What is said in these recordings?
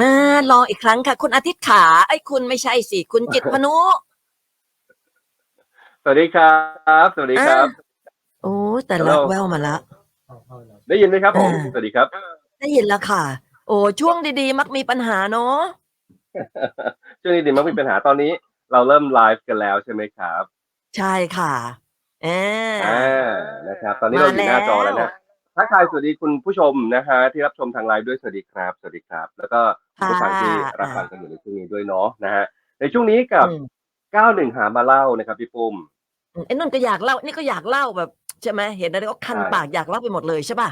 มารออีกครั้งค่ะ คุณอาทิตย์ขาไอ้ยคุณไม่ใช่สิ คุณจิตรพนุ สวัสดีครับ สวัสดีครับ โอ้แต่ละ Hello แววมาละ ได้ยินไหมครับผมอ่า สวัสดีครับ ได้ยินแล้วค่ะ โอ้ช่วงดีๆ มักมีปัญหาเนาะช่วงนี้ดีมักมีปัญหาตอนนี้ เราเริ่มไลฟ์กันแล้วใช่ไหมครับใช่ค่ะเอออ่านะครับ ตอนนี้เราอยู่หน้าจอแล้วนะ ทักทายสวัสดีคุณผู้ชมนะฮะที่รับชมทางไลฟ์ด้วยสวัสดีครับ สวัสดีครับ แล้วก็คุณผู้ฟังที่รับฟังกันอยู่ในช่วงนี้ด้วยเนาะนะฮะในช่วงนี้กับอืม91หามาเล่านะครับพี่ปุ้มอืมไอ้นุ่นก็อยากเล่านี่ก็อยากเล่าแบบใช่ไหมเห็นอะไรก็คันใช่ปากอยากเล่าไปหมดเลยใช่ป่ะ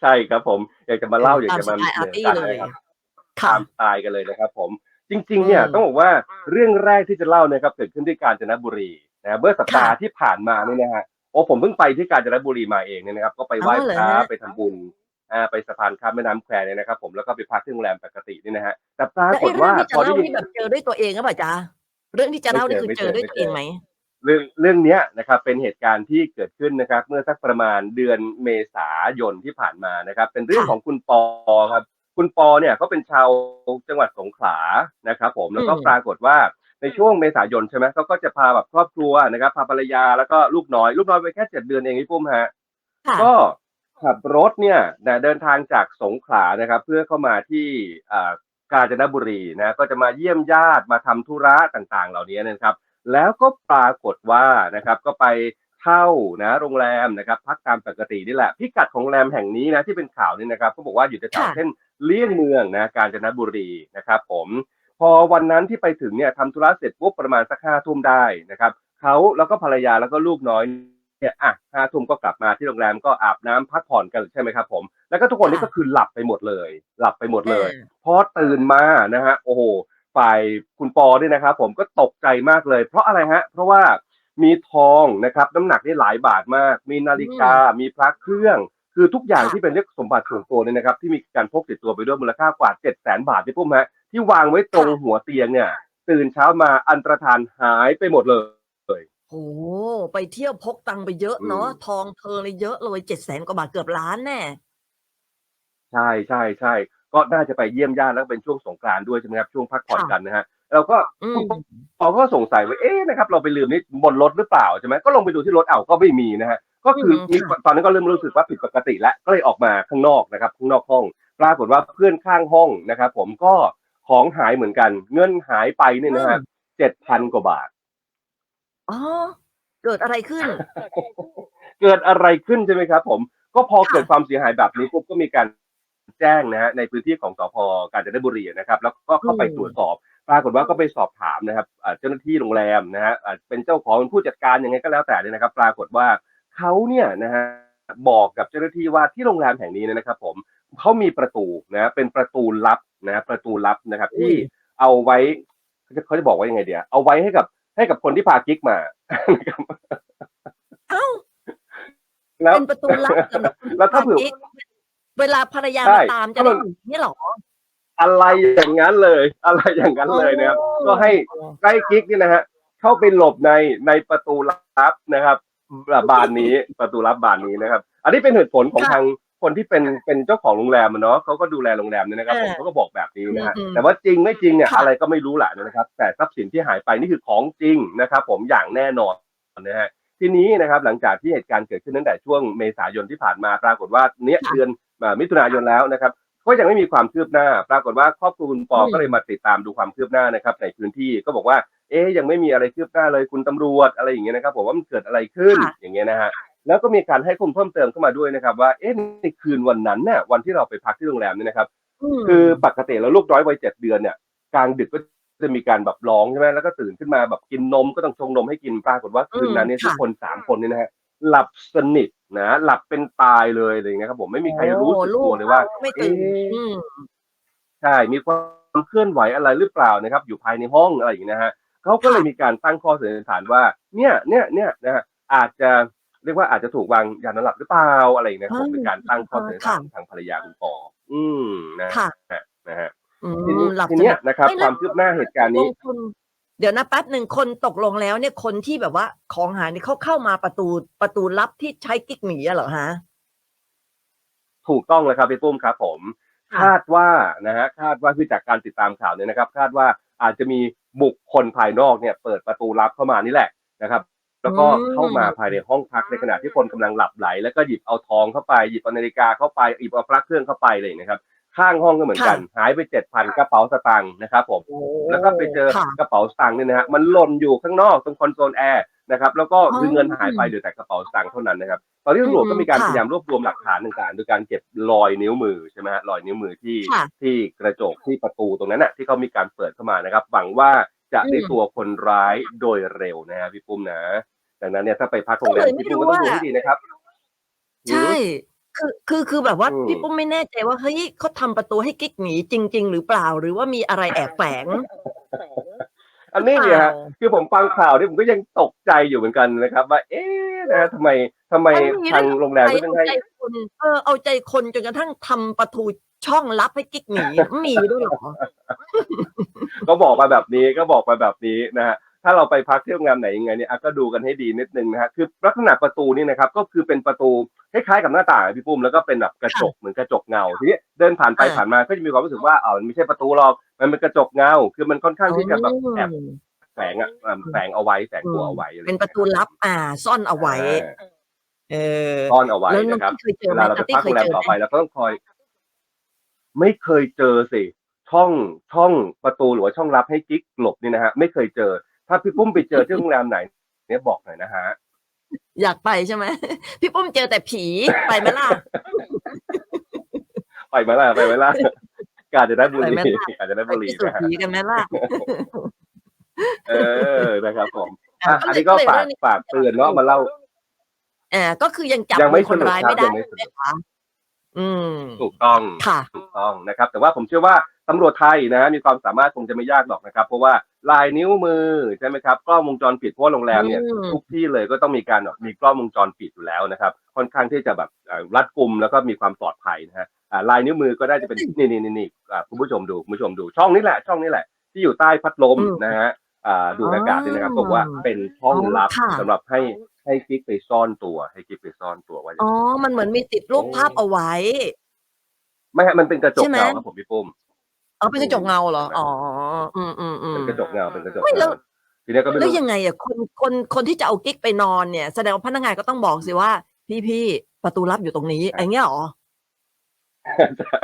ใช่ครับผมอยากจะมาเล่าอยากตามจะสมาไตล์อาร์ตี้กันเลยนะครับค่ะตามสไตล์กันเลยนะครับ ผม จริง ๆ เนี่ยอืมต้องบอกว่าเรื่องแรกที่จะเล่านะครับเกิดขึ้นที่กาญจนบุรีนะเมื่อสัปดาห์ค่ะที่ผ่านมานี่นะฮะโอ้ผมเพิ่งไปที่กาญจนบุรีมาเองเนี่ยนะครับ ก็ไปไหว้อ๋อเหรอพระฮะไปทำบุญอ่าไปสะพานข้ามแม่น้ำแควเนี่ยนะครับ ผมแล้วก็ไปพักที่โรงแรมปกตินี่นะฮะแต่ปราแต่กไอ้ฏเรื่ว่าองที่จะพอได้เล่ายินนี่แบบเจอด้วยตัวเองหรือเปล่าจ๊ะเรื่องที่จะเล่านี่คือไม่เจเจออด้วยไม่ตัวเจเอองไหมเรื่องเรื่องเนี้ยนะครับเป็นเหตุการณ์ที่เกิดขึ้นนะครับ เมื่อสักประมาณเดือนเมษายนที่ผ่านมานะครับ เป็นเรื่องค่ะของคุณปอครับ คุณปอเนี่ยเขาเป็นชาวจังหวัดสงขลานะครับ ผมแล้วก็อืมปรากฏว่า ในช่วงเมษายนใช่ไหมเขาก็จะพาแบบครอบครัวนะครับพาภรรยาแล้วก็ลูกน้อย ลูกน้อยไปแค่เจ็ดเดือนเองพี่ปุ้มฮะค่ะก็ขับรถเนี่ยนะเดินทางจากสงขลานะครับ เพื่อเข้ามาที่อ่ากาญจนบุรีนะก็จะมาเยี่ยมญาติมาทำธุระต่างๆ เหล่านี้นะครับ แล้วก็ปรากฏว่านะครับก็ไปเช่านะโรงแรมนะครับพักตามปกตินี่แหละ พิกัดของโรงแรมแห่งนี้นะที่เป็นข่าวนี่นะครับก็บอกว่าอยู่แถวค่ะๆเส้นเลี่ยงเมืองนะกาญจนบุรีนะครับ ผม พอวันนั้นที่ไปถึงเนี่ยทำธุระเสร็จปุ๊บประมาณสักห้าทุ่มได้นะครับเขาแล้วก็ภรรยาแล้วก็ลูกน้อยเนี่ยอะห้าทุ่มก็กลับมาที่โรงแรมก็อาบน้ำพักผ่อนกันใช่ไหมครับผม แล้วก็ทุกคนนี่ค่ะก็คือหลับไปหมดเลย หลับไปหมดเลยออพอตื่นมานะฮะโอ้โหฝ่ายคุณปอเนี่ยนะครับผมก็ตกใจมากเลย เพราะอะไรฮะ เพราะว่ามีทองนะครับน้ำหนักได้หลายบาทมาก มีนาฬิกา มีพระเครื่อง คือทุกอย่างค่ะที่เป็นเรื่องสมบัติส่วนตัวเนี่ยนะครับ ที่มีการพกติดตัวไปด้วยมูลค่ากว่าเจ็ดแสนบาทที่พุ่มฮะ ที่วางไว้ตรงหัวเตียงเนี่ย ตื่นเช้ามาอันตรธานหายไปหมดเลยโอ้ไปเที่ยวพกตังค์ไปเยอะเนาะอืมทองเธอเลยเยอะเลยเจ็ดแสนกว่าบาทเกือบล้านแน่ใช่ใช่ใช่ก็น่าจะไปเยี่ยมญาติแล้วก็เป็นช่วงสงกรานต์ด้วยใช่ไหมครับช่วงพักผ่อนค่ะกันนะฮะเราก็อืมเราก็สงสัยว่าเอ๊ะนะครับ เราไปลืมนี่บนรถหรือเปล่าใช่ไหมก็ลงไปดูที่รถเอาก็ไม่มีนะฮะก็คืออืมมีค่ะตอนนั้นก็เริ่มรู้สึกว่าผิดปกติแล้วก็เลยออกมาข้างนอกนะครับ ข้างนอกห้อง ปรากฏว่าเพื่อนข้างห้องนะครับ ผมก็ ของหายเหมือนกัน เงินหายไปเนี่ยนะฮะเจ็ดพันกว่าบาท อ๋อ เกิดอะไรขึ้น เกิดอะไรขึ้นใช่ไหมครับ ผม ก็พอค่ะเกิดความเสียหายแบบนี้ปุ๊บก็มีการแจ้งนะฮะในพื้นที่ของสพกาญจนบุรีนะครับ แล้วก็เข้าไปอืมตรวจสอบ ปรากฏว่าก็ไปสอบถามนะครับอ่าเจ้าหน้าที่โรงแรมนะฮะอ่าเป็นเจ้าของเป็นผู้จัดการยังไงก็แล้วแต่เนี่ยนะครับ ปรากฏว่าเขาเนี่ยนะฮะบอกกับเจ้าหน้าที่ว่าที่โรงแรมแห่งนี้เนยนะครับ ผม เขามีประตูนะเป็นประตูลับนะประตูลับนะครับ ที่อุ้ยเอาไว้เขาจะเขาจะบอกว่ายังไงเดียเอาไว้ให้กับให้กับคนที่พากิ๊กมานะครับเอ้าแล้วเป็นประตูลับสำหรับคนที่แล้วถ้าเผื่อพกิ๊กเวลาภรรยาใช่มาตามจะได้หนีนี่หรออะไรอย่างนั้นเลย อะไรอย่างนั้นเลยนะครับโอ้ก็ให้ใกล้กิ๊กนี่นะฮะเข้าไปหลบในในประตูลับนะครับบานนี้ประตูลับบานนี้นะครับ อันนี้เป็นเหตุผลของค่ะทาง คนที่เป็นเป็นเจ้าของโรงแรมอะเนาะเขาก็ดูแลโรงแรมเนี่ยนะครับเอผอมเขาก็บอกแบบนี้นะฮะอืมแต่ว่าจริงไม่จริงเนี่ยค่ะ อะไรก็ไม่รู้แหละนะครับ แต่ทรัพย์สินที่หายไปนี่คือของจริงนะครับ ผมอย่างแน่นอนนะฮะทีนี้นะครับหลังจากที่เหตุการณ์เกิดขึ้นตั้งแต่ช่วงเมษายนที่ผ่านมาปรากฏว่าเนี้ยค่ะเดือนอ่ามิถุนายนแล้วนะครับ ก็ยังไม่มีความคืบหน้า ปรากฏว่าครอบครัวคุณปออืมก็เลยมาติดตามดูความคืบหน้านะครับ ในพื้นที่ก็บอกว่า เอ๊ยยังไม่มีอะไรคืบหน้าเลยคุณตำรวจอะไรอย่างเงี้ยนะครับผมว่ามันเกิดอะไรขึ้นค่ะ อย่างเงี้ยนะฮะ แล้วก็มีการให้ข้อมูลเพิ่มเติมเข้ามาด้วยนะครับ ว่าเอ๊ะในคืนวันนั้นเนี่ยวันที่เราไปพักที่โรงแรมเนี่ยนะครับมคือปกติแล้วลูกน้อยวัยเจ็ดเดือนเนี่ยกลางดึกก็จะมีการแบบร้องใช่ไหมแล้วก็ตื่นขึ้นมาแบบกินนมก็ต้องชงนมให้กินปรากฏว่าคืนนั้นเนี่ยอืมทุกคนสามคนเนี่ยนะฮะหลับสนิทนะหลับเป็นตายเลยอะไรอย่างเงี้ยครับ ผมไม่มีใครรู้สึกตัวเลยว่าไม่ตื่นเอ๊ะอืมใช่มีความเคลื่อนไหวอะไรหรือเปล่านะครับ อยู่ภายในห้องอะไรอย่างนี้นะฮะเขาก็เลยมีการตั้งข้อสันนิษฐานว่า เนี่ยเนี่ยเนี่ยนะฮะอาจจะ เรียกว่าอาจจะถูกวางยานอนหลับหรือเปล่าอะไรอย่างเงี้ยผมอืมเป็นการตั้งข้อสันนิษฐานค่ะทางภรรยาคุณปออืมนะค่ะฮะนะฮะอืทีนี้มหลับทีสเนี้นิยทนะครับไม่ความคืบหน้าเหตุการณ์นี้ลงทุนเดี๋ยวนะแป๊บหนึ่งคนตกลงแล้วเนี่ยคนที่แบบว่าของหายนี่เขาเข้ามาประตูประตูลับที่ใช้กิ๊กหนีอะเหรอฮะถูกต้องเลยครับพี่ปุ้มครับผมค่ะคาดว่านะฮะคาดว่าคือจากการติดตามข่าวเนี่ยนะครับ คาดว่าอาจจะมีบุคคลภายนอกเนี่ย เปิดประตูลับเข้ามานี่แหละนะครับ แล้วก็อืมเข้ามาภายในห้องพักในขณะที่คนกำลังหลับไหล แล้วก็หยิบเอาทองเข้าไปหยิบเอานาฬิกาเข้าไปหยิบเอาพระเครื่องเข้าไปเลยนะครับ ข้างห้องก็เหมือนกัน หายไปเจ็ดพันกระเป๋าสตางค์นะครับผมโอ้แล้วก็ไปเจอค่ะกระเป๋าสตางค์เนี่ยนะฮะมันหล่นอยู่ข้างนอกตรงคอนโซลแอร์นะครับแล้วก็อ๋อคือเงินหายไปเหลือแต่กระเป๋าสตางค์เท่านั้นนะครับตอนนี้ตำรวจก็มีการค่ะพยายามรวบรวมหลักฐานต่างๆโดยการเก็บรอยนิ้วมือใช่ไหมฮะรอยนิ้วมือที่ค่ะที่กระจกที่ประตูตรงนั้นน่ะที่เขามีการเปิดเข้ามานะครับหวังว่าจะได้อืมตัวคนร้ายโดยเร็วนะฮะพี่ปุ้มนะ ดังนั้นเนี่ยถ้าไปพักโรงแรมก็เลยไม่พี่ปุ้มก็ต้องรู้ดูว่าให้ดีนะครับใช่คือคือคือแบบว่าอืมพี่ปุ้มไม่แน่ใจว่าเฮ้ยเขาทำประตูให้กิ๊กหนีจริง ๆ หรือเปล่าหรือว่ามีอะไรแอบแฝงอันนี้เนี่ยฮะเปล่าคือผมฟังข่าวนี่ผมก็ยังตกใจอยู่เหมือนกันนะครับ ว่า เอ๊ะนะฮะทำไมทำไมมันมีทางเรื่องโรงแรมก็ต้องเอาให้ใจคนเออเอาใจคนจนกระทั่งทำประตูช่องลับให้กิ๊กหนีมีด้วยเหรอ ก็บอกมาแบบนี้ก็บอกมาแบบนี้นะฮะ ถ้าเราไปพักที่โรงแรมไหนยังไงเนี่ยอะก็ดูกันให้ดีนิดนึงนะฮะคือลักษณะประตูนี่นะครับก็คือเป็นประตูคล้ายๆกับหน้าต่างอะพี่ปุ้มแล้วก็เป็นแบบกระจกเหมือนกระจกเงาทีนี้เดินผ่านไปอ่าผ่านมาก็จะมีความรู้สึกว่าอ๋อมันไม่ใช่ประตูหรอกมันเป็นกระจกเงา คือมันค่อนข้างที่จะแบบแอบแฝงอะอ่าแฝงเอาไว้แฝงตัวเอาไว้อไอย่างเป็นงี้ยประตูลับอ่า ซ่อนเอาไว้อ่าเออซ่อนเอาไว้แล้วน้องนะครับที่เคยเจอเวไหมลาเราไปที่พักเคโรยงแรมเจอต่อไหไปมเราก็ต้องคอย ไม่เคยเจอสิช่องช่องประตูหรือว่าช่องลับให้กิ๊กหลบนี่นะฮะไม่เคยเจอ ถ้าพี่ปุ้มไปเจอที่โรงแรมไหน เนี่ยบอกหน่อยนะฮะ อยากไปใช่ไหมพี่ปุ้มเจอแต่ผีไปไหมล่ะ ไปไหมล่ะไปไหมล่ะกาญจนบุไปรีไหมล่ะกาญจนไปบุรีพิสูจนะน์ฮะผีกันไหมล่ะ เออนะครับผมอะก็เลยอันนี้ก็ก็เลยฝากเรื่องนี้ฝากเตือนเนาะมาเล่าอ่าก็คือยังจับยังไม่มือคนร้ายสรุปครับไม่ได้ยังไม่สรุปใช่ไหมคะอืม ถูกต้อง ค่ะ ถูกต้องนะครับ แต่ว่าผมเชื่อว่า ตำรวจไทยนะมีความสามารถคงจะไม่ยากหรอกนะครับ เพราะว่าลายนิ้วมือใช่ไหมครับกล้องวงจรปิดเพราะว่าโรงแรมเนี่ยอืม ทุกที่เลยก็ต้องมีการแบบมีกล้องวงจรปิดอยู่แล้วนะครับ ค่อนข้างที่จะแบบเอ่อรัดกุมแล้วก็มีความปลอดภัยนะฮะอ่าลายนิ้วมือก็ได้จะเป็นนี่นี่นี่นี่อ่าคุณผู้ชมดูคุณผู้ชมดูช่องนี้แหละช่องนี้แหละที่อยู่ใต้พัดลมอืมนะฮะอ่าดูดอากาศนี่นะครับอ๋อบอกว่าเป็นช่องลับค่ะ สำหรับให้ให้กิ๊กไปซ่อนตัวให้กิ๊กไปซ่อนตัวไว้ อ๋อ มันเหมือนมีติดรูปภาพเอาไว้ ไม่ฮะมันเป็นกระจกใช่ไหม เงาครับผมพี่ปุ้ม อ๋อเป็นกระจกเงาเหรอ อ๋อ อืมอืมอืมเป็นกระจกเงาเป็นกระจกไม่แล้วเงาทีนี้ก็ไม่แล้วรู้ยังไงอะคนคนคนที่จะเอากิ๊กไปนอนเนี่ย แสดงว่าพนักงานก็ต้องบอกสิว่า พี่พี่ประตูลับอยู่ตรงนี้อย่างเงี้ยเหรอ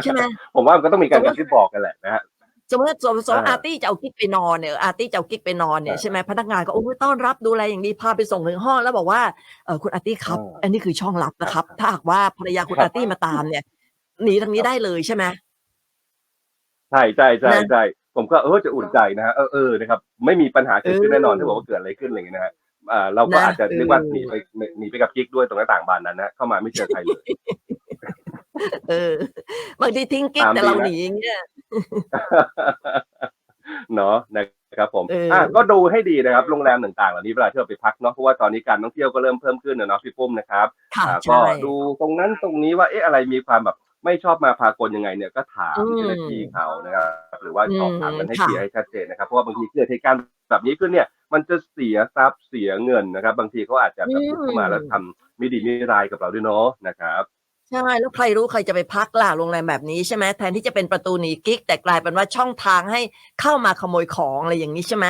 ใช่ไหม ผมว่ามันก็ต้องมีการกระซิบบอกกันแหละนะฮะ สมมติสมมติสมมติอ่าอาร์ตี้จะเอากิ๊กไปนอนเนี่ยอาร์ตี้จะเอากิ๊กไปนอนเนี่ยอ่าใช่ไหมพนักงานก็โอ้ยต้อนรับดูแลอย่างดีพาไปส่งถึงห้องแล้วบอกว่าเออคุณอาร์ตี้ครับอ่าอันนี้คือช่องลับนะครับ ถ้าหากว่าภรรยาคุณอาร์ตี้มาตามเนี่ยหนีทางนี้ได้เลยใช่ไหม ใช่ใช่ใช่นะใช่ผมก็เออจะอุ่นใจนะฮะเออเออนะครับ ไม่มีปัญหาเกิดขึ้นเออแน่นอนถ้าบอกว่าเกิดอะไรขึ้นอะไรอย่างเงี้ยนะฮะอ่าเราก็นะอาจจะนึกว่าเออหนีไปหนีไปกับกิ๊กด้วยตรงหน้าต่างบานนั้นนะเข้ามาไม่เจอใครเลยเออบางทีทิ้งกิ๊กตามแต่เราดีนะหนีอย่างเงี้ยเนาะนะครับผมเอออ่อะก็ดูให้ดีนะครับโรงแรมต่างๆเหล่านี้เวลาที่เราไปพักเนาะเพราะว่าตอนนี้การท่องเที่ยวก็เริ่มเพิ่มขึ้นนะเนาะพี่ปุ้มนะครับค่ะอ่าก็ใช่ดูตรงนั้นตรงนี้ว่าเอ๊ะอะไรมีความแบบ ไม่ชอบมาพากลยังไงเนี่ยก็ถามอืมเจ้าหน้าที่เขานะครับหรือว่าสอบถามกันให้ค่ะเคลียร์ให้ชัดเจนนะครับ เพราะว่าบางทีเกิดเหตุการณ์แบบนี้ขึ้นเนี่ย มันจะเสียทรัพย์เสียเงินนะครับ บางทีเขาอาจจะแบบบุกเข้ามาแล้วทำไม่ดีไม่ร้ายกับเราด้วยเนาะนะครับใช่แล้วใครรู้ใครจะไปพักล่ะโรงแรมแบบนี้ใช่ไหมแทนที่จะเป็นประตูหนีกิ๊ก แต่กลายเป็นว่าช่องทางให้เข้ามาขโมยของอะไรอย่างนี้ใช่ไหม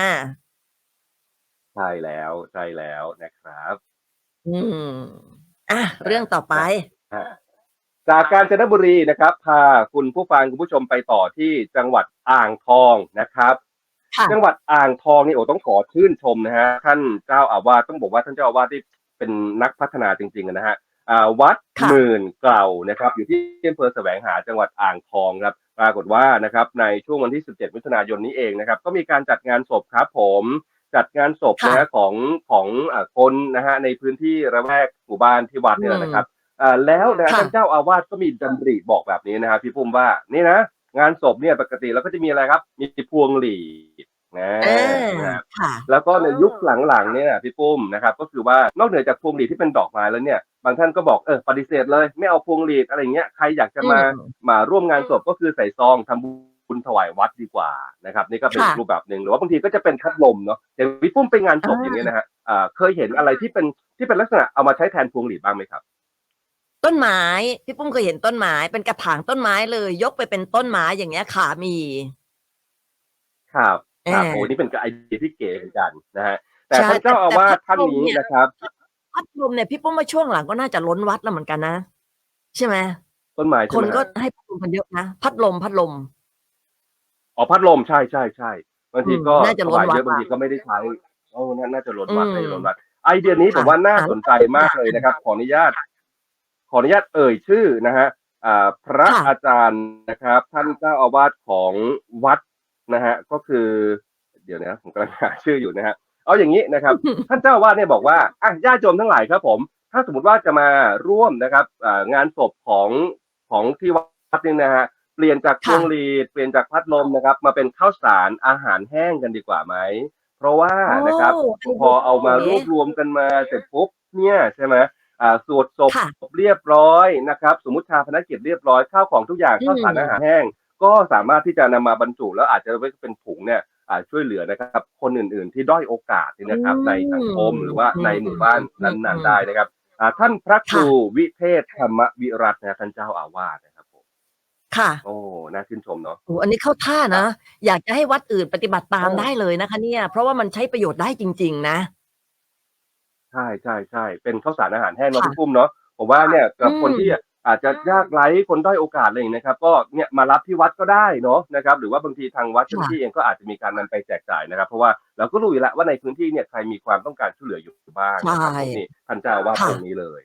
ใช่แล้วใช่แล้วนะครับ อืมอะเรื่องต่อไป จากการจนบุรีนะครับพาคุณผู้ฟังคุณผู้ชมไปต่อที่จังหวัดอ่างทองนะครับค่ะจังหวัดอ่างทองนี่โอ้ต้องขอชื่นชมนะฮะท่านเจ้าอาวาสต้องบอกว่าท่านเจ้าอาวาสที่เป็นนักพัฒนาจริงๆนะฮะอ่าวัดค่ะหมื่นเกล่านะครับ อยู่ที่อำเภอแสวงหาจังหวัดอ่างทองครับปรากฏว่านะครับในช่วงวันที่ 17 มิถุนายนนี้เองนะครับ ก็มีการจัดงานศพครับผมจัดงานศพนะฮะของของอ่าคนนะฮะในพื้นที่ระแวกหมู่บ้านที่วัดเนี่ยนะครับอ่า แล้วนะค่ะท่านเจ้าอาวาสก็มีดำริบอกแบบนี้นะครับพี่ปุ้มว่านี่นะงานศพเนี่ยปกติเราก็จะมีอะไรครับ มีพวงหลีดนะเออนะครับค่ะแล้วก็ในยุคหลังๆเนี่ยพี่ปุ้มนะครับก็คือว่านอกเหนือจากพวงหลีดที่เป็นดอกไม้แล้วเนี่ย บางท่านก็บอกเออปฏิเสธเลย ไม่เอาพวงหลีดอะไรเงี้ยใครอยากจะมาอืมมาร่วมงานศพก็คือใส่ซองทำบุญถวายวัดดีกว่านะครับนี่ก็เป็นค่ะรูปแบบหนึ่งหรือว่าบางทีก็จะเป็นพัดลมเนาะอย่างพี่ปุ้มไปงานศพอ่าอย่างเงี้ยนะฮะอ่าเคยเห็นอะไรที่เป็นที่เป็นลักษณะเอามาใช้แทนพวงหลีดบ้างไหมครับ ต้นไม้พี่ปุ้มเคยเห็นต้นไม้เป็นกระถางต้นไม้เลย ยกไปเป็นต้นไม้อย่างเงี้ยค่ะมี ครับครับเออโอ้นี่เป็นไอเดียที่เก๋เหมือนกันนะฮะ แต่ใช่ท่านเจ้าอาวาสแต่พัท่าดนลมนี้เนี่ยนะครับ พัดลมเนี่ยพี่ปุ้มว่าช่วงหลังก็น่าจะล้นวัดแล้วเหมือนกันนะ ใช่ไหมต้นไม้คใช่นไหมก็ฮะให้พัดลมกันเยอะนะพัดลมพัดลม อ๋อพัดลมใช่ใช่ใช่บางทีก็อืมน่าจะล้นถวายเยอะวัดบางทีก็ไม่ได้ใช้โอ้น่าน่าจะล้นวัดอืมไม่ได้ล้นวัด ไอเดียนี้ผมค่ะว่าน่าอะสนใจมากเลยนะครับ ขออนุญาต ขออนุญาตเอ่ยชื่อนะฮะอ่าพระค่ะอาจารย์นะครับ ท่านเจ้าอาวาสของวัดนะฮะก็คือ เดี๋ยวนะผมกำลังหาชื่ออยู่นะฮะเอาอย่างนี้นะครับ ท่านเจ้าอาวาสเนี่ยบอกว่าอะญาติโยมทั้งหลายครับ ผม ถ้าสมมติว่าจะมาร่วมนะครับอ่างานศพของของที่วัดนี่นะฮะเปลี่ยนจากพค่ะวงหลีดเปลี่ยนจากพัดลมนะครับ มาเป็นข้าวสารอาหารแห้งกันดีกว่าไหมเพราะว่านะครับโอ้พอเอามารวบรวมกันมาเสร็จปุ๊บเนี่ยใช่ไหมอ่า สวดศพค่ะเรียบร้อยนะครับสมมติชาพนักกิจเรียบร้อยข้าวของทุกอย่างอืมข้าวสารอาหารแห้ง ก็สามารถที่จะนำมาบรรจุแล้วอาจจะไว้เป็นถุงเนี่ยอ่าช่วยเหลือนะครับ คนอื่นๆที่ด้อยโอกาสนี่นะครับ ในสังคมหรือว่าในหมู่บ้านนั้นๆได้นะครับอ่าท่านพระครูวิเทศธรรมวิรัตน์นะท่านเจ้าอาวาสนะครับผมค่ะ โอ้น่าชื่นชมเนาะโอ้อันนี้เข้าท่านะ อยากจะให้วัดอื่นปฏิบัติตามเออได้เลยนะคะ เนี่ย เพราะว่ามันใช้ประโยชน์ได้จริง ๆ นะ ใช่ใช่ใช่เป็นข้าวสารอาหารแห้งเนาะค่ะ พี่ปุ้มเนาะผมว่าเนี่ยกับอืมคนที่อาจจะยากไร้คนด้อยโอกาสอะไรอย่างนี้นะครับ ก็เนี่ยมารับที่วัดก็ได้เนาะนะครับ หรือว่าบางทีทางวัดเจ้าหน้าที่เองก็อาจจะมีการนำไปแจกจ่ายนะครับ เพราะว่าเราก็รู้อยู่แล้วว่าในพื้นที่เนี่ยใครมีความต้องการช่วยเหลืออยู่บ้างนะครับใช่นี่ท่านเจ้าอาว่าสค่ะ ตรงนี้เลย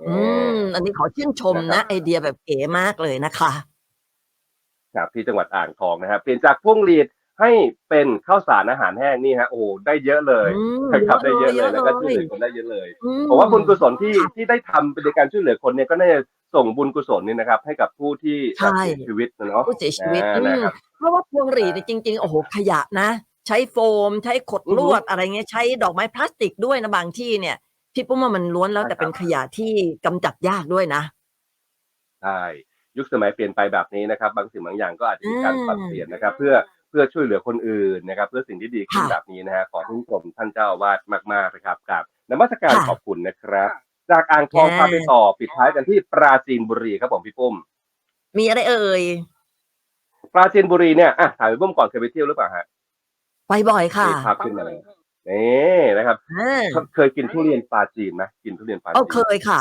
อืมอันนี้ขอชื่นชมนะครันะบไอเดียแบบเก๋มากเลยนะคะ ครับที่จังหวัดอ่างทองนะครับเปลี่ยนจากพวงหลีด ให้เป็นข้าวสารอาหารแห้งนี่ฮะโอ้โหได้เยอะเลยอืมนะครับได้เยอะเลยเยอะเลยแล้วก็ช่วยเหลือคนได้เยอะเลยอืมผมว่าบุญกุศลที่ค่ะที่ได้ทำเป็นในการช่วยเหลือคนเนี่ยก็น่าจะส่งบุญกุศลนี่นะครับ ให้กับผู้ที่ใช่เสียชีวิตนะเนาะผู้เสียชีวิตอ่าอืมนะครับเพราะว่าพวงหรีดเนี่ยจริง ๆ โอ้โหขยะนะ ใช้โฟม ใช้ขดอือลฮึวดอะไรเงี้ยใช้ดอกไม้พลาสติกด้วยนะบางที่เนี่ยพี่ปุ้มว่ามันล้วนแล้วใช่แต่ครับเป็นขยะที่กำจัดยากด้วยนะใช่ยุคสมัยเปลี่ยนไปแบบนี้นะครับ บางสิ่งบางอย่างก็อาจจะมีการอืมปรับเปลี่ยนนะครับ เพื่อ เพื่อช่วยเหลือคนอื่นนะครับ เพื่อสิ่งที่ดีขึ้นค่ะแบบนี้นะฮะขอชื่นชมท่านเจ้าอาวาสมากๆนะครับกับนมัสการค่ะขอบคุณนะครับ จากอ่างทองแย่พาไปต่อปิดท้ายกันที่ปราจีนบุรีครับผมพี่ปุ้ม มีอะไรเอ่ยปราจีนบุรีเนี่ยอะถามพี่ปุ้มก่อนเคยไปเที่ยวหรือเปล่าฮะไปบ่อยค่ะมีภาพขึ้นมาเลยนี่นะครับอ่าเคยกินทุเรียนปลาจีนไหมกินทุเรียนปลาจีเอานเคยค่ะ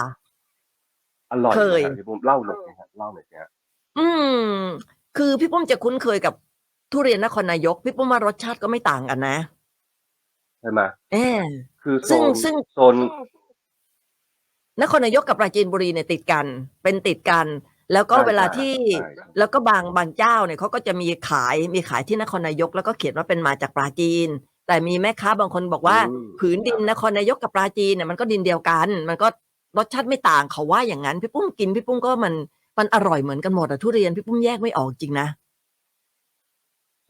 อร่อยเคยนะครับพี่ปุ้มเล่าหน่อยสิฮะเล่าหน่อยสิฮะอืม คือพี่ปุ้มจะคุ้นเคยกับ ทุเรียนนครนายกพี่ปุ้มว่ารสชาติก็ไม่ต่างกันนะใช่ไหมเออคือโซซึ่งนซึ่งโซนนครนายกกับปราจีนบุรีเนี่ยติดกัน เป็นติดกัน แล้วก็ใช่เวลาใช่ที่ใช่แล้วก็บางบางเจ้าเนี่ยเขาก็จะมีขายมีขายที่นครนายก แล้วก็เขียนว่าเป็นมาจากปราจีน แต่มีแม่ค้าบางคนบอกว่าอืมผืนดินนครนายกกับปราจีนเนี่ยมันก็ดินเดียวกัน มันก็รสชาติไม่ต่างเขาว่าอย่างนั้นพี่ปุ้มกินพี่ปุ้มก็มันมันอร่อยเหมือนกันหมดอะทุเรียนพี่ปุ้มแยกไม่ออกจริงนะ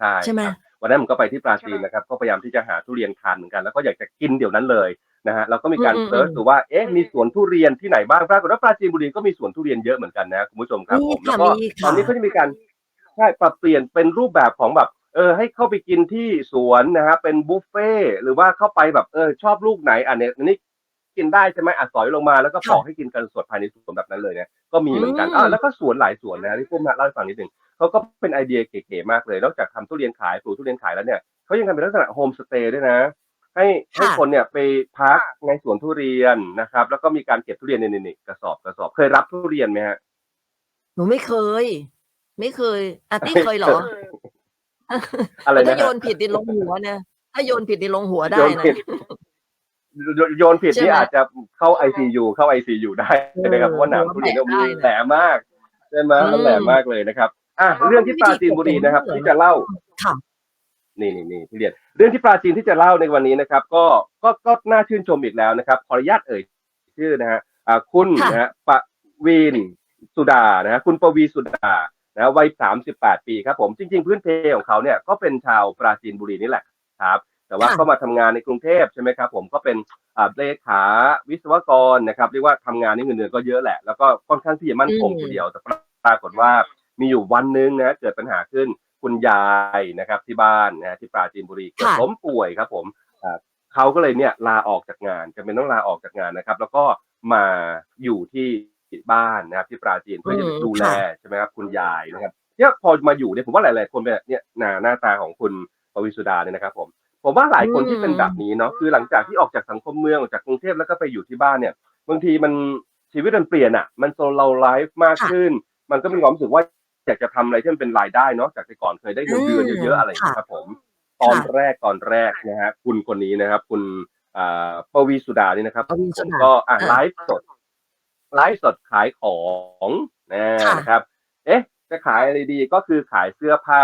ใช่ใช่ไหมครับวันนั้นผมก็ไปที่ปราจีนนะครับ ก็พยายามที่จะหาทุเรียนทานเหมือนกัน แล้วก็อยากจะกินเดี๋ยวนั้นเลยนะฮะเราก็มีการอืมเสิร์ชดูว่าเอ๊ะมีสวนทุเรียนที่ไหนบ้างปรากฏว่าปราจีนบุรีก็มีสวนทุเรียนเยอะเหมือนกันนะคุณผู้ชมครับมีผมค่ะแล้วก็มีค่ะตอนนี้เขาจะมีการใช่ปรับเปลี่ยนเป็นรูปแบบของแบบเออให้เข้าไปกินที่สวนนะฮะเป็นบุฟเฟ่ต์หรือว่าเข้าไปแบบเออชอบลูกไหนอันเนี้ยอันนี้กินได้ใช่ไหมอะสอยลงมาแล้วก็ปอกให้กินกันสดภายในสวนแบบนั้นเลยเนี่ยก็มีเหมือนกันอืมอ่าแล้วก็สวนหลายสวนนะที่ผมเล่าให้ฟังนิดหนึ่ง เขาก็เป็นไอเดียเก๋ๆมากเลย นอกจากทำทุเรียนขายปลูกทุเรียนขายแล้วเนี่ยเขายังทำเป็นลักษณะโฮมสเตย์ด้วยนะ ให้ให้คนเนี่ยไปพักในสวนทุเรียนนะครับ แล้วก็มีการเก็บทุเรียนในนี่ๆกระสอบกระสอบเคยรับทุเรียนไหมฮะหนูไม่เคย ไม่เคยอาร์ตี้เคยเหรออะไรถ้านะโยฮะนผิดดิลงหัวนะถ้าโยนผิดดิลงหัวได้โยนนะผิดโยโยนผิดใช่นี่ไหมอาจจะเข้า ICU เข้า ICU ได้นะครับเพราะว่าหนามทุเรียนเนี่ยได้มันนะแหลมมากใช่ไหมอืมมันแหลมมากเลยนะครับ อะเรื่องที่ปราจีนบุรีนะครับวิธีที่จะเล่าค่ะนี่นี่นี่พี่เรียนเรื่องที่ปราจีนที่จะเล่าในวันนี้นะครับ ก็ก็ก็น่าชื่นชมอีกแล้วนะครับ ขออนุญาตเอ่ยชื่อนะฮะอ่าคุณค่ะนะฮะปะวีนสุดานะฮะคุณปวีสุดานะวัยสามสิบแปดปีครับผมจริง ๆ พื้นเพของเขาเนี่ยก็เป็นชาวปราจีนบุรีนี่แหละครับ แต่ว่าค่ะก็มาทำงานในกรุงเทพใช่ไหมครับ ผมก็เป็นอ่าเลขาวิศวกรนะครับ เรียกว่าทำงานนี่เงินเดือนก็เยอะแหละแล้วก็ค่อนข้างที่จะมั่นคงอืมทีเดียวแต่ปรากฏว่า มีอยู่วันหนึงนะเกิดปัญหาขึ้นคุณยายนะครับที่บ้านนะที่ปราจีนบุรีเกิดค่ะล้มป่วยครับ ผมอ่าเขาก็เลยเนี่ยลาออกจากงานจำเป็นต้องลาออกจากงานนะครับ แล้วก็มาอยู่ที่บ้านนะครับ ที่ปราจีนเพื่อจะอืมดูแลค่ะใช่ไหมครับคุณยายนะครับเนี่ยพอมาอยู่เนี่ยผมว่าหลาย ๆ คนแบบเนี่ยหน้าหน้าตาของคุณปวิสุดาเนี่ยนะครับ ผม ผมว่าหลายคนที่เป็นแบบนี้เนาะคือหลังจากที่ออกจากสังคมเมืองออกจากกรุงเทพแล้วก็ไปอยู่ที่บ้านเนี่ยบางทีมันชีวิตมันเปลี่ยนอะ มันโซลไลฟ์มากค่ะขึ้น มันก็มีความรู้สึกว่า อยากจะทำอะไรที่มันเป็นรายได้เนาะจากแต่ก่อนเคยได้เงินเดือนเยอะๆอะไรอย่างเงี้ยครับผม ตอนแรกตอนแรกนะฮะคุณคนนี้นะครับคุณอ่าปวีสุดานี่นะครับปวีผสุมดาก็อะค่ะไลฟ์สดไลฟ์สดขายของนะค่ะนะครับ เอ๊ะ จะขายอะไรดีก็คือขายเสื้อผ้า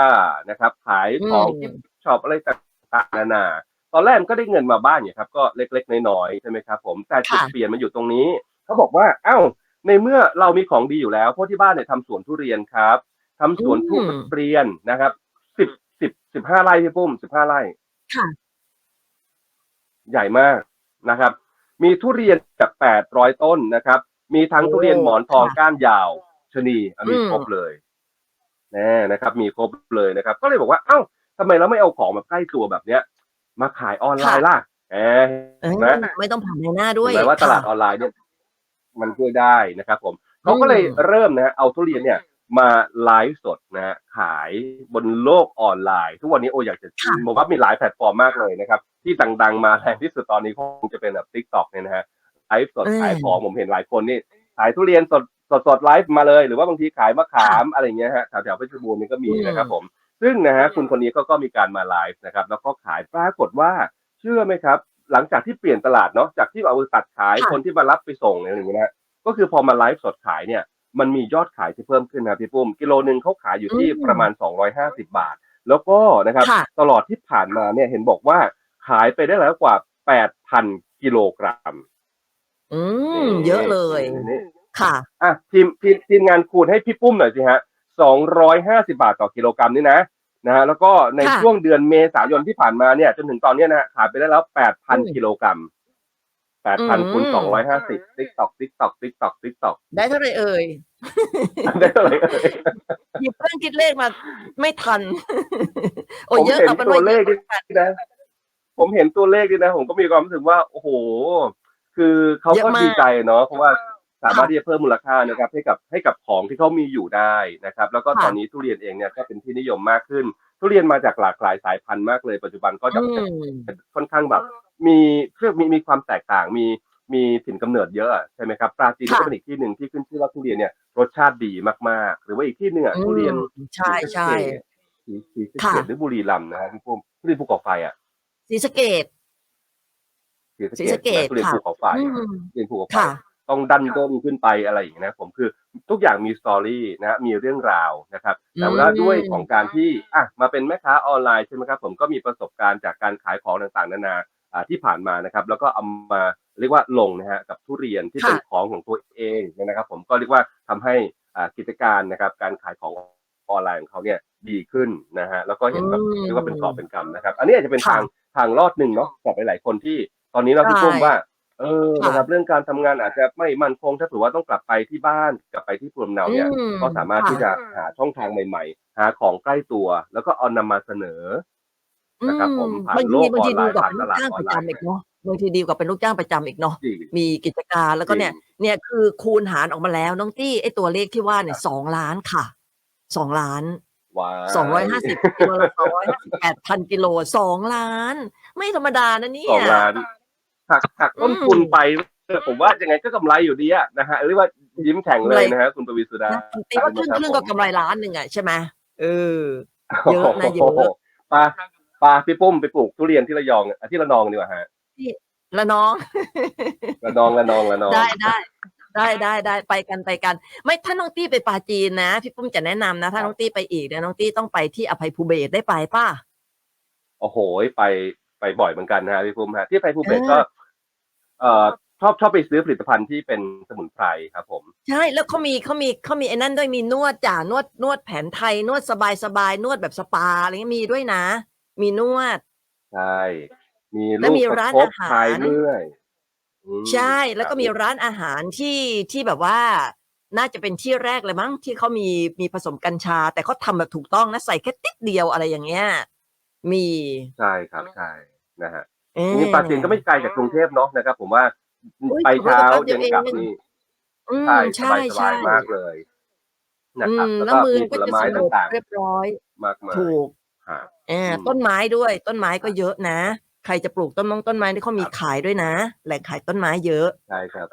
นะครับ ขายของอืมกิฟต์ช็อปอะไรต่างๆนานาตอนแรกมันก็ได้เงินมาบ้างอยู่ครับ ก็เล็กๆน้อยๆใช่ไหมครับ ผมแต่จุดค่ะเปลี่ยนมันอยู่ตรงนี้ เขาบอกว่า เอ้า ในเมื่อเรามีของดีอยู่แล้ว เพราะที่บ้านเนี่ยทำสวนทุเรียนครับทำสวนทุเรียนนะครับสิบสิบสิบห้าไร่พี่ปุ้มสิบห้าไร่ค่ะ ใหญ่มากนะครับ มีทุเรียนจากแปดร้อยต้นนะครับ มีทั้งโอ้ทุเรียนหมอนทองค่ะก้านยาวชะนีอะมีอืมครบเลยแน่นะครับ มีครบเลยนะครับ ก็เลยบอกว่า เอ้าทำไมเราไม่เอาของแบบใกล้ตัวแบบเนี้ย มาขายออนไลน์ล่ะแหมเอ้ยนะไม่ต้องผ่านในหน้าด้วยเห็นไหมว่าตลาดอค่ะอนไลน์เนี่ย มันช่วยได้นะครับผมเขาก็เลยอืมเริ่มนะฮะเอาทุเรียนเนี่ยมาไลฟ์สดนะฮะขายบนโลกออนไลน์ ทุกวันนี้โออยากจะค่ะบอกว่ามีหลายแพลตฟอร์มมากเลยนะครับ ที่ดังๆมาแรงที่สุดตอนนี้คงจะเป็นแบบทิกตอกเนี่ยนะฮะไลฟ์สดขายของผมเห็นหลายคนนี่ขายทุเรียนสดสดสดไลฟ์มาเลยหรือว่าบางทีขายมะขามอะไรอย่างเงี้ยฮะแถวๆเพชรบูรณ์นี่ก็มีนะครับผม ซึ่งนะฮะคุณคนนี้ก็ก็มีการมาไลฟ์นะครับ แล้วก็ขายปรากฏว่าเชื่อไหมครับ หลังจากที่เปลี่ยนตลาดเนาะจากที่เอาตัดขายค่ะคนที่มารับไปส่งอะไรอย่างเงี้ยนะฮะก็คือพอมาไลฟ์สดขายเนี่ย มันมียอดขายที่เพิ่มขึ้นนะพี่ปุ้ม กิโลหนึ่งเขาขายอยู่ที่อืมประมาณ 250 บาท แล้วก็นะครับค่ะตลอดที่ผ่านมาเนี่ยเห็นบอกว่าขายไปได้แล้วกว่า 8,000 กิโลกรัม อืม เยอะเลยนี่ค่ะ อะทีมทีมทีมงานคูณให้พี่ปุ้มหน่อยสิฮะ 250 บาทต่อกิโลกรัมนี่นะ นะฮะแล้วก็ในค่ะ ช่วงเดือนเมษายนที่ผ่านมาเนี่ยจนถึงตอนเนี้ยนะฮะขายไปได้แล้ว8,000กิโลกรัม8,000คูณ250ติ๊กตอกติ๊กตอกติ๊กตอกติ๊กตอกได้เท่าไหรเอ่ยได้เลยเอ่ย หยิบเครื่องคิดเลขมาไม่ทัน โอ้ผมเยอะเห็นเอาเป็นตัวว่าเลขเยนี่อะนะผมเห็นตัวเลขนี่นะ ผมก็มีความรู้สึกว่า โอ้โห คือเขาเยก็อะมาก ดีใจเนาะเพราะว่าสามารถค่ะที่จะเพิ่มมูลค่านะครับ ให้กับให้กับของที่เขามีอยู่ได้นะครับ แล้วก็ค่ะตอนนี้ทุเรียนเองเนี่ยก็เป็นที่นิยมมากขึ้น ทุเรียนมาจากหลากหลายสายพันธุ์มากเลย ปัจจุบันก็จะอืมค่อนข้างแบบ มีเครื่องมีมีความแตกต่างมีมีถิ่นกำเนิดเยอะอะใช่ไหมครับปราจีนค่ะก็เป็นอีกที่หนึ่งที่ขึ้นชื่อว่าทุเรียนเนี่ยรสชาติดีมากๆ หรือว่าอีกที่หนึ่งอะทุเรียนอืมใช่ใช่สีสีสะค่ะเกดหรือบุรีรัมย์นะฮะพี่ปุ้มทุเรียนภูเขาไฟอะศรีสะเกดศรีศรีสะสะเกเกดษทุเรียนค่ะภูเขาไฟอืมทุเรียนภูเขาไฟค่ะ ต้องดันด้นขึ้นไปอะไรอย่างเงี้ยนะผมคือทุกอย่างมีสตอรี่นะฮะมีเรื่องราวนะครับแต่ว่าอืมด้วยของการที่อะมาเป็นแม่ค้าออนไลน์ใช่ไหมครับผมก็มีประสบการณ์จากการขายของต่างๆ นานาอ่าที่ผ่านมานะครับ แล้วก็เอามาเรียกว่าลงนะฮะกับทุเรียนที่เป็นของของตัวเองนะครับ ผมก็เรียกว่าทำให้อ่ากิจการนะครับ การขายของออนไลน์ของเขาเนี่ยดีขึ้นนะฮะแล้วก็เห็นแบบอืมเรียกว่าเป็นกอบเป็นกำนะครับ อันนี้อาจจะเป็นค่ะทางทางรอดหนึ่งเนาะกับหลายๆคนที่ตอนนี้เราพี่ปุ้มว่า เออค่ะ นะครับเรื่องการทำงานอาจจะไม่มั่นคง ถ้าถือว่าต้องกลับไปที่บ้านกลับไปที่ภูมิลำเนาเนี่ยอืมก็สามารถค่ะ ที่จะหาช่องทางใหม่ ๆ หาของใกล้ตัว แล้วก็เอานำมาเสนอนะครับผมผ่านบางโลทีกบางทีออนไลดีน์กว่าผ่านเป็นลูกตลาดจ้างอปอนระไลน์จำอีกเนาะบางทีดีกว่าเป็นลูกจ้างประจำอีกเนาะจริงมีกิจการแล้วก็เนี่ยจริงเนี่ยคือคูณหารออกมาแล้วน้องตี้ไอตัวเลขที่ว่าเนี่ยสองล้านค่ะสองล้านว้าสองร้อยห้าสิบกิโลสองร้อยห้าสิบแปดพันกิโลสองล้าน ไม่ธรรมดานะเนี่สอย งล้าน หักหักต้นทุนไปเออผมว่ายังไงก็กำไรอยู่ดีอะนะฮะเรียกว่ายิ้มแฉ่งเลยนะฮะคุณปวีสุดานะตีว่าครึ่งครึ่งๆก็กำไรล้านหนึ่งอะใช่ไหมเออเยอะนะเยอะโโหปลาปลาพี่ปุ้มไปปลูกทุเรียนที่ระยองอะที่ระนองดีกว่าฮะละน้องระนองระนองระนองได้ได้ได้ได้ได้ไปกันไปกัน ไม่ถ้าน้องตี้ไปปาจีนนะพี่ปุ้มจะแนะนำนะถ้าน้องตี้ไปอีกเนี่ยน้องตี้ต้องไปที่อภัยภูเบศรได้ไปป่ะโอ้โหไป ไปบ่อยเหมือนกันนะฮะพี่ปุ้มฮะที่ไปภูเก็ตเออก็ เอ่อชอบชอบไปซื้อผลิตภัณฑ์ที่เป็นสมุนไพรครับ ผม ใช่แล้วเขามีเขามีเขามีไอ้นั่นด้วยมีนวดจ่านวดนวดแผนไทยนวดสบายสบายนวดแบบสปาอะไรเงี้ยมีด้วยนะ มีนวดใช่มีแล้ลูวกมีประร้านคบอาหารพายเรื่อยอืมใช่แล้วก็มีครับร้านอาหารที่ที่แบบว่าน่าจะเป็นที่แรกเลยมั้งที่เขามีมีผสมกัญชา แต่เขาทำแบบถูกต้องนะใส่แค่ติดเดียวอะไรอย่างเงี้ย มี ใช่ครับ ใช่ นะฮะ เออนี่ปราจีนก็ไม่ไกลจากกรุงเทพเนาะนะครับ ผมว่าอุ๊ยไปเช้าขับรถแป๊บเดีเย็ยวนเองกลับนี่อืม ใช่สใช่บายสใช่ บายมากเลยนะอืครับ ม แล้วแล้วก็มือมีผก็ลจะไม้สงบต่างเรียบร้อย ๆ มากมายถูกฮะเอออืมต้นไม้ด้วย ต้นไม้ก็เยอะนะ ใครจะปลูกต้นมงต้นไม้ที่เขามีขายด้วยนะ แหล่งขายต้นไม้เยอะ ใช่ครับ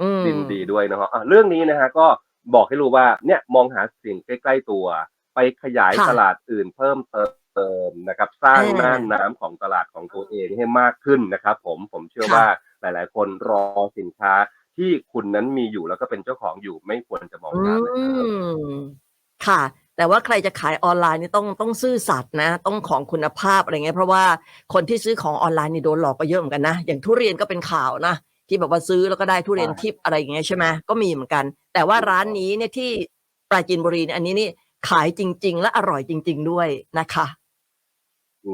อืม ดินดีด้วยนะฮะอะเรื่องนี้นะฮะก็บอกให้รู้ว่าเนี่ยมองหาสิ่งใกล้ ๆ ตัว ไปขยายค่ะ ตลาดอื่นเพิ่มเติม นะครับ สร้างอ่าน่านน้ำของตลาดของตัวเองให้มากขึ้นนะครับ ผมผมเชื่อค่ะว่าหลาย ๆ คนรอสินค้าที่คุณนั้นมีอยู่แล้วก็เป็นเจ้าของอยู่ไม่ควรจะมองอืข้ามนะครับมค่ะ แต่ว่าใครจะขายออนไลน์นี่ต้องต้องซื่อสัตย์นะ ต้องของคุณภาพอะไรเงี้ยเพราะว่าคนที่ซื้อของออนไลน์นี่โดนหลอกก็เยอะเหมือนกันนะ อย่างทุเรียนก็เป็นข่าวนะที่แบบว่าซื้อแล้วก็ได้ทุเรียนใช่ทิพย์อะไรอย่างเงี้ยใช่ไหมก็มีเหมือนกัน แต่ว่าร้านนี้เนี่ยที่ปราจีนบุรีเนี่ยอันนี้นี่ขายจริง ๆ และอร่อยจริง ๆ ด้วยนะคะ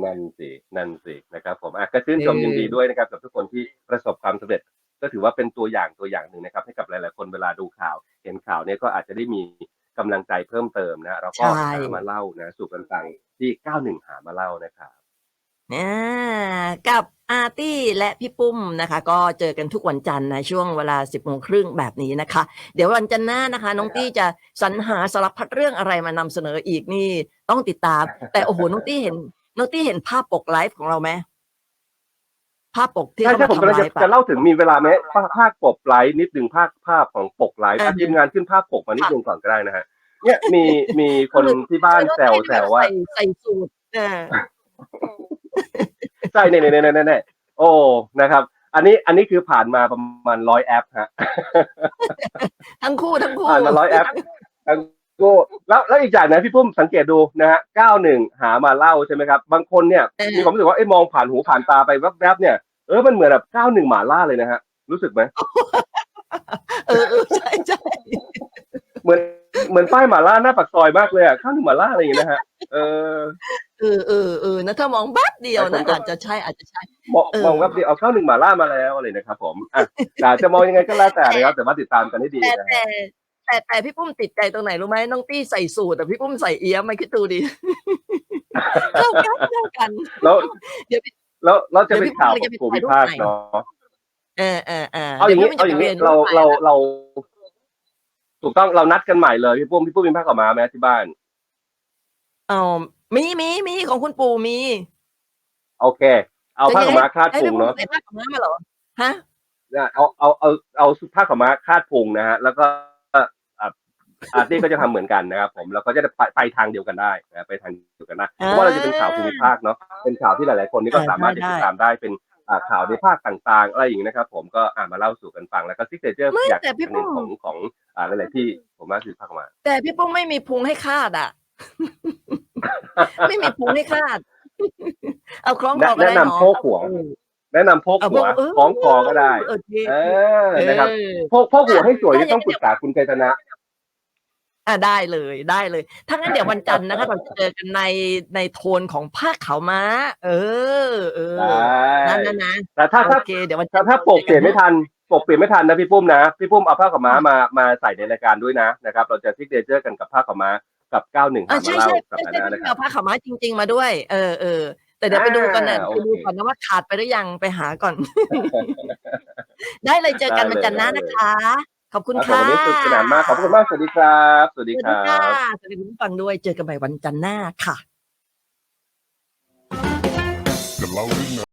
นั่นสินั่นสินะครับผมอะก็ชื่นชมยินดีด้วยนะครับกับทุกคนที่ประสบความสำเร็จ ก็ถือว่าเป็นตัวอย่างตัวอย่างหนึ่งนะครับ ให้กับหลาย ๆ คนเวลาดูข่าว เห็นข่าวเนี่ยก็อาจจะได้มีกำลังใจเพิ่มเติมนะเราก็หามาเล่านะสู่กันฟังที่ 91 หามาเล่านะครับอ่ากับอาร์ตี้และพี่ปุ้มนะคะ ก็เจอกันทุกวันจันทร์นะช่วงเวลา 10บโมงครึ่งแบบนี้นะคะ เดี๋ยววันจันทร์หน้านะคะ น้องตี้จะสรรหาสารพัดเรื่องอะไรมานำเสนออีกนี่ต้องติดตาม แต่โอ้โหน้องตี้เห็น น้องตี้เห็นภาพปกไลฟ์ของเราไหมภาพปกที่ใช่เขาใช่มาผมทำกำลังไลจะฟ์จะอะ เล่าถึงมีเวลาไหมภาคภาคปกไลฟ์นิดหนึ่งภาคภาพของปกไลฟ์อ่าอะ ทีมงานขึ้นภาพปกมานิดค่ะนึงก่อนก็ได้นะฮะเนี่ยมีมีคนที่บ้านแซวแซวว่า ใส่ใส่สูตรเออ ใช่เนี่ยเนี่ยเนี่ยเนี่ยโอ้นะครับ อันนี้อันนี้คือผ่านมาประมาณร้อยแอปฮะ ทั้งคู่ทั้งคู่ ผ่านมาร้อยแอปทั้ง กูแล้วแล้วอีกอย่างนะพี่ปุ้มสังเกตดูนะฮะเก้าหนึ่งหามาเล่าใช่ไหมครับ บางคนเนี่ยเออมีความรู้สึกว่าไอ้ยมองผ่านหูผ่านตาไปแวบๆเนี่ยเออมันเหมือนแบบเก้าหนึ่งหมาล่าเลยนะฮะ รู้สึกไหมเออเออใช่ใช่เหมือนเหมือนป้ายหมาล่าหน้าปากซอยมากเลยอะข้าวหนึ่งหมาล่าอะไรอย่างเงี้ยนะฮะเออเออเออเออนะถ้ามองแป๊บเดียวหลายนะคนก็อาจจะใช่อาจจะใช่มองเออมองแวบเดียวเอาข้าวหนึ่งหมาล่ามาแล้วอะไรนะครับผมอะแต่จะมองยังไงก็แล้วแต่นะครับแต่ว่าติดตามกันให้ดีแต่นะฮะ แต่แต่แต่พี่ปุ้มติดใจตรงไหนรู้ไหมน้องตี้ใส่สูทแต่พี่ปุ้มใส่เอี้ยมไม่คิดดูดิเข้ากันเข้ากันแล้วเดี๋ยวพี่แล้วเราจะเดี๋ยวเป็นพี่ข่าวปุ้มกับจะไปภูมิถ่ายรูปภาคใหม่เนาะเออเออเออเอาอย่างนี้นี้เอาอย่างนี้เราเราเรา ถูกต้องเรานัดกันใหม่เลยพี่ปุ้มพี่ปุ้มมีผ้าขาวม้าไหมที่บ้านเอามีมีมีของคุณปู่มี โอเค เอาผ้าขาวม้าคาดให้พุพี่งปุ้มเนาะใส่ผ้าขาวม้ามาเหรอฮะนะเอาเอาเอาเอาผ้าขาวม้าคาดพุงนะฮะแล้วก็ อะอาร์ตี้ก็จะทำเหมือนกันนะครับผมแล้วก็จะไปไปทางเดียวกันได้นะไปทางเดียวกันนะเพราะว่าเราจะเป็นข่าวภูมิภาคเนาะเป็นข่าวที่หลาย ๆ คนนี่ก็สามารถจะติดตามได้เป็นอ่าข่าวในภาคต่างๆ อะไรอย่างนี้นะครับผมก็อ่ามาเล่าสู่กันฟังแล้วก็ซิกเนเจอร์ไม่อย่างแต่พี่หนึ่งปุ้ขอมงของอ่าหลายๆที่ผมว่าคือผ้าขาวม้าแต่พี่ปุ้มไม่มีพุงให้คาดอะ ไม่มีพุงให้คาด เอาคล้องคอก็ได้แนะนำเนาะโพกหัวแนะนำพกเอาหัวเออคล้องคอก็ได้ เออจริงเออนะครับเออพกพกหัวให้สวยได้นี่ต้องปรึกษาคุณไกรตนะ อะได้เลยได้เลย ถ้างั้นเดี๋ยววันจันทร์นะคะเราจะเจอกันในในโทนของผ้าขาวม้า เออ เออได้นั่นนะนะแต่ถ้าถ้าโอเคเดี๋ยววันจัถ้านทร์ถ้าปกเปลี่ยนไม่ทันปกเปลี่ยนไม่ทันนะพี่ปุ้มนะ พี่ปุ้มเอาผ้าขาวม้ามามาใส่ในรายการด้วยนะนะครับ เราจะซิกเนเจอร์กันกับผ้าขาวม้ากับ91อะหามาใช่เล่าใช่สัปใช่ดาห์หใช่น้านะครัเอาบผ้าขาวม้าจริง ๆ มาด้วย เออเออแต่เดี๋ยวไปดูกันนะอ่าไปดูโอเคก่อนนะว่าขาดไปหรือยังไปหาก่อน ได้เลยเจอกันได้เลยวันจันทร์หน้าได้เลยนะคะ ขอบคุณครับผมค่ะวันนี้สนุกสนานมาก ขอบคุณมาก สวัสดีครับ สวัสสดีวัสคดีรัค่ะบสวัสดีคุณผู้ฟังด้วย เจอกันใหม่วันจันทร์หน้าค่ะ The loading